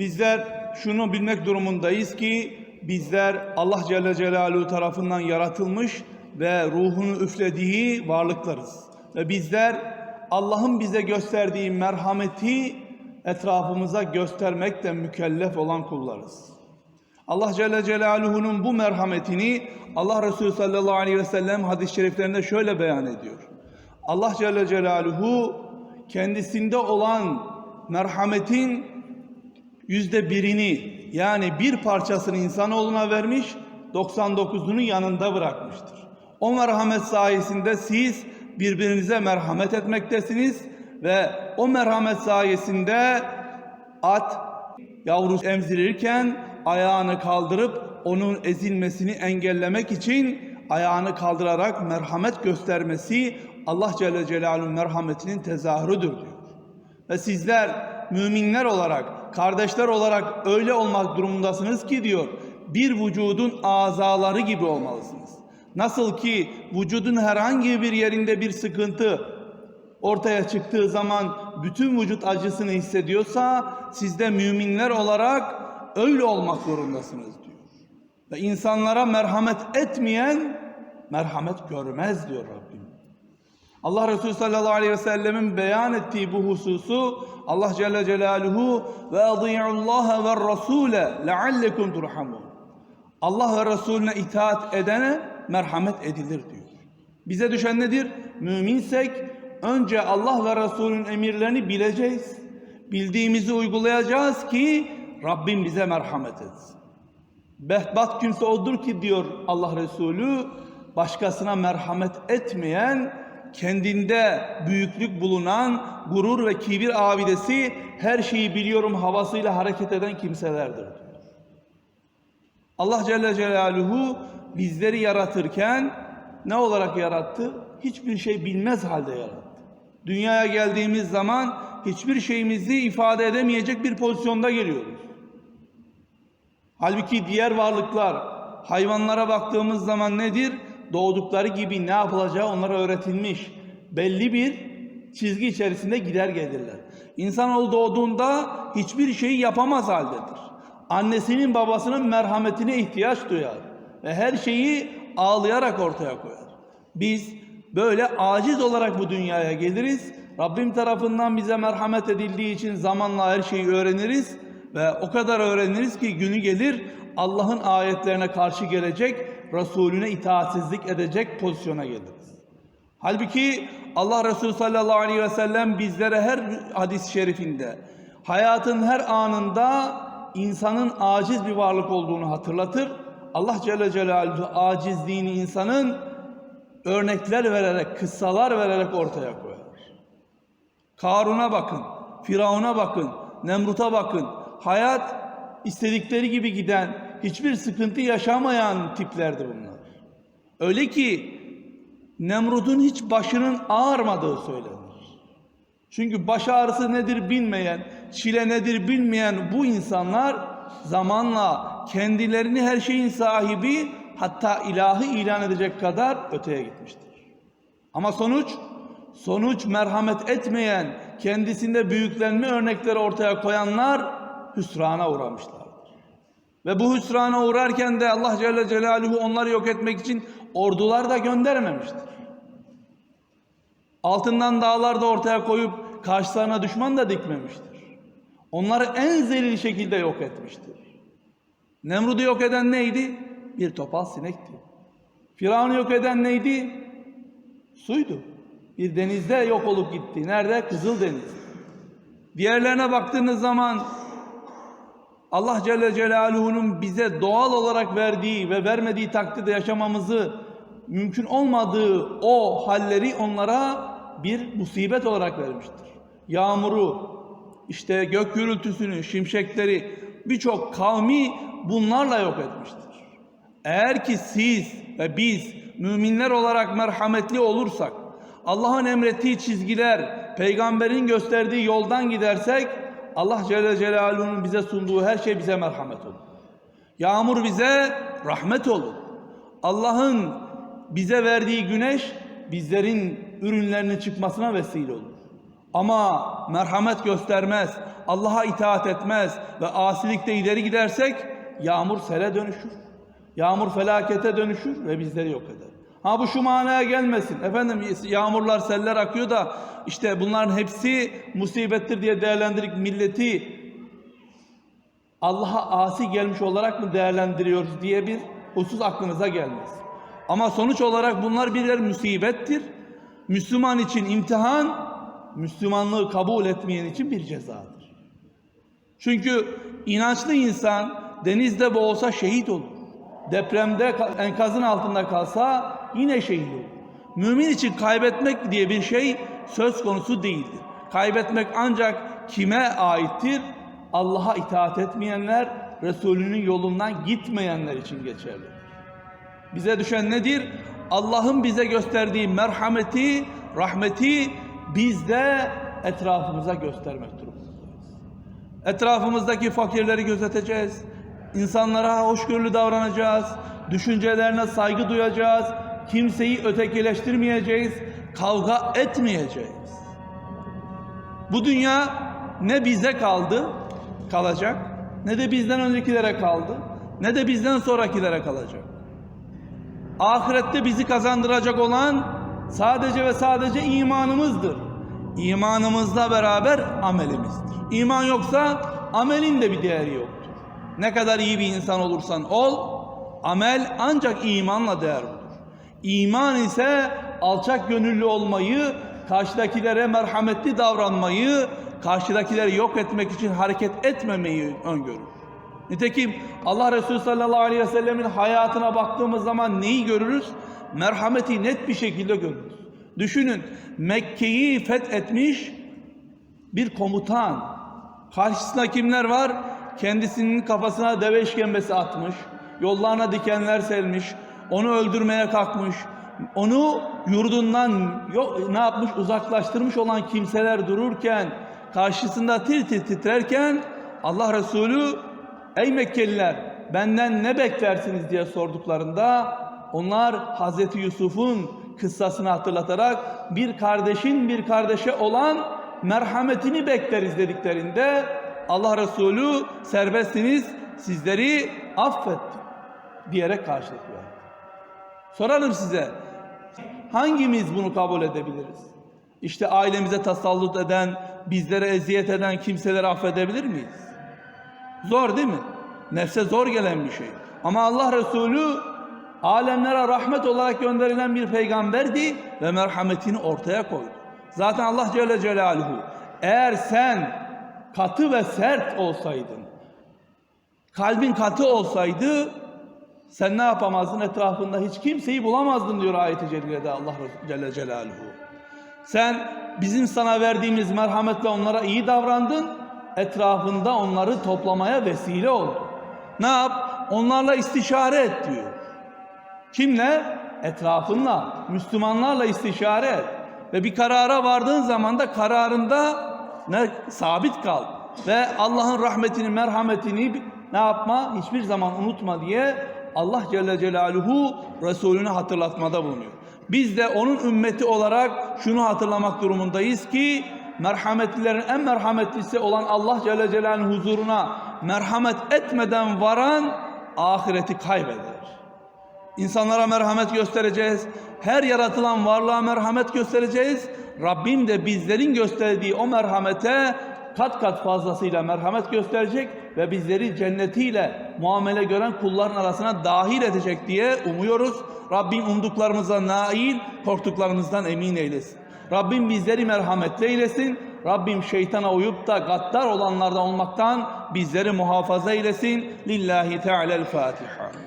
Bizler şunu bilmek durumundayız ki bizler Allah Celle Celaluhu tarafından yaratılmış ve ruhunu üflediği varlıklarız. Ve bizler Allah'ın bize gösterdiği merhameti etrafımıza göstermekle mükellef olan kullarız. Allah Celle Celaluhu'nun bu merhametini Allah Resulü sallallahu aleyhi ve sellem hadis-i şeriflerinde şöyle beyan ediyor. Allah Celle Celaluhu kendisinde olan merhametin yüzde birini yani bir parçasını insanoğluna vermiş 99'unu yanında bırakmıştır. O merhamet sayesinde siz birbirinize merhamet etmektesiniz ve o merhamet sayesinde at yavrusu emzirirken ayağını kaldırıp onun ezilmesini engellemek için ayağını kaldırarak merhamet göstermesi Allah Celle Celaluhu'nun merhametinin tezahürüdür diyor. Ve sizler müminler olarak, kardeşler olarak öyle olmak durumundasınız ki diyor, bir vücudun azaları gibi olmalısınız. Nasıl ki vücudun herhangi bir yerinde bir sıkıntı ortaya çıktığı zaman bütün vücut acısını hissediyorsa siz de müminler olarak öyle olmak zorundasınız diyor. Ve insanlara merhamet etmeyen merhamet görmez diyor Rabbim. Allah Resulü sallallahu aleyhi ve sellemin beyan ettiği bu hususu Allah Celle Celaluhu ve adiyullaha ve rasule leallekum turhamun. Allah ve Resulüne itaat edene merhamet edilir diyor. Bize düşen nedir? Müminsek önce Allah ve Resulünün emirlerini bileceğiz. Bildiğimizi uygulayacağız ki Rabbim bize merhamet etsin. Behbat kimse odur ki diyor Allah Resulü başkasına merhamet etmeyen kendinde büyüklük bulunan gurur ve kibir abidesi her şeyi biliyorum havasıyla hareket eden kimselerdir. Allah Celle Celaluhu bizleri yaratırken ne olarak yarattı? Hiçbir şey bilmez halde yarattı. Dünyaya geldiğimiz zaman hiçbir şeyimizi ifade edemeyecek bir pozisyonda geliyoruz. Halbuki diğer varlıklar, hayvanlara baktığımız zaman nedir? Doğdukları gibi ne yapılacağı onlara öğretilmiş. Belli bir çizgi içerisinde gider gelirler. İnsanoğlu doğduğunda hiçbir şeyi yapamaz haldedir. Annesinin babasının merhametine ihtiyaç duyar ve her şeyi ağlayarak ortaya koyar. Biz böyle aciz olarak bu dünyaya geliriz. Rabbim tarafından bize merhamet edildiği için zamanla her şeyi öğreniriz ve o kadar öğreniriz ki günü gelir Allah'ın ayetlerine karşı gelecek, Resulüne itaatsizlik edecek pozisyona geliriz. Halbuki Allah Resulü sallallahu aleyhi ve sellem bizlere her hadis-i şerifinde hayatın her anında insanın aciz bir varlık olduğunu hatırlatır. Allah Celle Celaluhu acizliğini insanın örnekler vererek, kıssalar vererek ortaya koyar. Karun'a bakın, Firavun'a bakın, Nemrut'a bakın. Hayat istedikleri gibi giden, hiçbir sıkıntı yaşamayan tiplerdi bunlar. Öyle ki Nemrut'un hiç başının ağrımadığı söylenir. Çünkü baş ağrısı nedir bilmeyen, çile nedir bilmeyen bu insanlar zamanla kendilerini her şeyin sahibi hatta ilahı ilan edecek kadar öteye gitmiştir. Ama sonuç sonuç merhamet etmeyen, kendisinde büyüklenme örnekleri ortaya koyanlar hüsrana uğramışlardır. Ve bu hüsrana uğrarken de Allah Celle Celaluhu onları yok etmek için ordular da göndermemiştir. Altından dağlar da ortaya koyup karşılarına düşman da dikmemiştir. Onları en zelil şekilde yok etmiştir. Nemrud'u yok eden neydi? Bir topal sinekti. Firavun'u yok eden neydi? Suydu. Bir denizde yok olup gitti. Nerede? Kızıldeniz. Diğerlerine baktığınız zaman Allah Celle Celaluhu'nun bize doğal olarak verdiği ve vermediği takdirde yaşamamızı mümkün olmadığı o halleri onlara bir musibet olarak vermiştir. Yağmuru, işte gök gürültüsünü, şimşekleri birçok kavmi bunlarla yok etmiştir. Eğer ki siz ve biz müminler olarak merhametli olursak, Allah'ın emrettiği çizgiler, peygamberin gösterdiği yoldan gidersek Allah Celle Celaluhu'nun bize sunduğu her şey bize merhamet olur. Yağmur bize rahmet olur. Allah'ın bize verdiği güneş bizlerin ürünlerinin çıkmasına vesile olur. Ama merhamet göstermez, Allah'a itaat etmez ve asilikte ileri gidersek yağmur sele dönüşür. Yağmur felakete dönüşür ve bizleri yok eder. Ha bu şu manaya gelmesin. Efendim yağmurlar, seller akıyor da işte bunların hepsi musibettir diye değerlendirip milleti Allah'a asi gelmiş olarak mı değerlendiriyoruz diye bir husus aklınıza gelmez. Ama sonuç olarak bunlar birer musibettir. Müslüman için imtihan, Müslümanlığı kabul etmeyen için bir cezadır. Çünkü inançlı insan denizde boğulsa şehit olur. Depremde enkazın altında kalsa yine şehit olur. Mümin için kaybetmek diye bir şey söz konusu değildir. Kaybetmek ancak kime aittir? Allah'a itaat etmeyenler, Resulünün yolundan gitmeyenler için geçerlidir. Bize düşen nedir? Allah'ın bize gösterdiği merhameti, rahmeti biz de etrafımıza göstermek durumundayız. Etrafımızdaki fakirleri gözeteceğiz. İnsanlara hoşgörülü davranacağız. Düşüncelerine saygı duyacağız. Kimseyi ötekileştirmeyeceğiz. Kavga etmeyeceğiz. Bu dünya ne bize kaldı, kalacak, ne de bizden öncekilere kaldı, ne de bizden sonrakilere kalacak. Ahirette bizi kazandıracak olan sadece ve sadece imanımızdır. İmanımızla beraber amelimizdir. İman yoksa amelin de bir değeri yoktur. Ne kadar iyi bir insan olursan ol, amel ancak imanla değer bulur. İman ise alçak gönüllü olmayı, karşıdakilere merhametli davranmayı, karşıdakileri yok etmek için hareket etmemeyi öngörür. Nitekim Allah Resulü sallallahu aleyhi ve sellemin hayatına baktığımız zaman neyi görürüz? Merhameti net bir şekilde görürüz. Düşünün Mekke'yi fethetmiş bir komutan. Karşısında kimler var? Kendisinin kafasına deve işkembesi atmış. Yollarına dikenler selmiş. Onu öldürmeye kalkmış. Onu yurdundan yok, ne yapmış uzaklaştırmış olan kimseler dururken karşısında tir tir titrerken Allah Resulü ey Mekkeliler benden ne beklersiniz diye sorduklarında onlar Hazreti Yusuf'un kıssasını hatırlatarak bir kardeşin bir kardeşe olan merhametini bekleriz dediklerinde Allah Resulü serbestsiniz sizleri affetti diyerek karşılık verdi. Sorarım size hangimiz bunu kabul edebiliriz? İşte ailemize tasallut eden, bizlere eziyet eden kimseleri affedebilir miyiz? Zor değil mi? Nefse zor gelen bir şey. Ama Allah Resulü alemlere rahmet olarak gönderilen bir peygamberdi ve merhametini ortaya koydu. Zaten Allah Celle Celaluhu eğer sen katı ve sert olsaydın, kalbin katı olsaydı sen ne yapamazdın? Etrafında hiç kimseyi bulamazdın diyor ayet-i cellede Allah Celle Celaluhu. Sen bizim sana verdiğimiz merhametle onlara iyi davrandın, etrafında onları toplamaya vesile oldu. Ne yap? Onlarla istişare et diyor. Kimle? Etrafınla, Müslümanlarla istişare et. Ve bir karara vardığın zaman da kararında ne sabit kal. Ve Allah'ın rahmetini, merhametini ne yapma? Hiçbir zaman unutma diye Allah Celle Celaluhu Resulünü hatırlatmada bulunuyor. Biz de onun ümmeti olarak şunu hatırlamak durumundayız ki merhametlilerin en merhametlisi olan Allah Celle Celaluhu'nun huzuruna merhamet etmeden varan ahireti kaybeder. İnsanlara merhamet göstereceğiz. Her yaratılan varlığa merhamet göstereceğiz. Rabbim de bizlerin gösterdiği o merhamete kat kat fazlasıyla merhamet gösterecek ve bizleri cennetiyle muamele gören kulların arasına dahil edecek diye umuyoruz. Rabbim umduklarımıza nail, korktuklarımızdan emin eylesin. Rabbim bizleri merhametli eylesin. Rabbim şeytana uyup da gaddar olanlardan olmaktan bizleri muhafaza eylesin. Lillahi Teala'l Fatiha.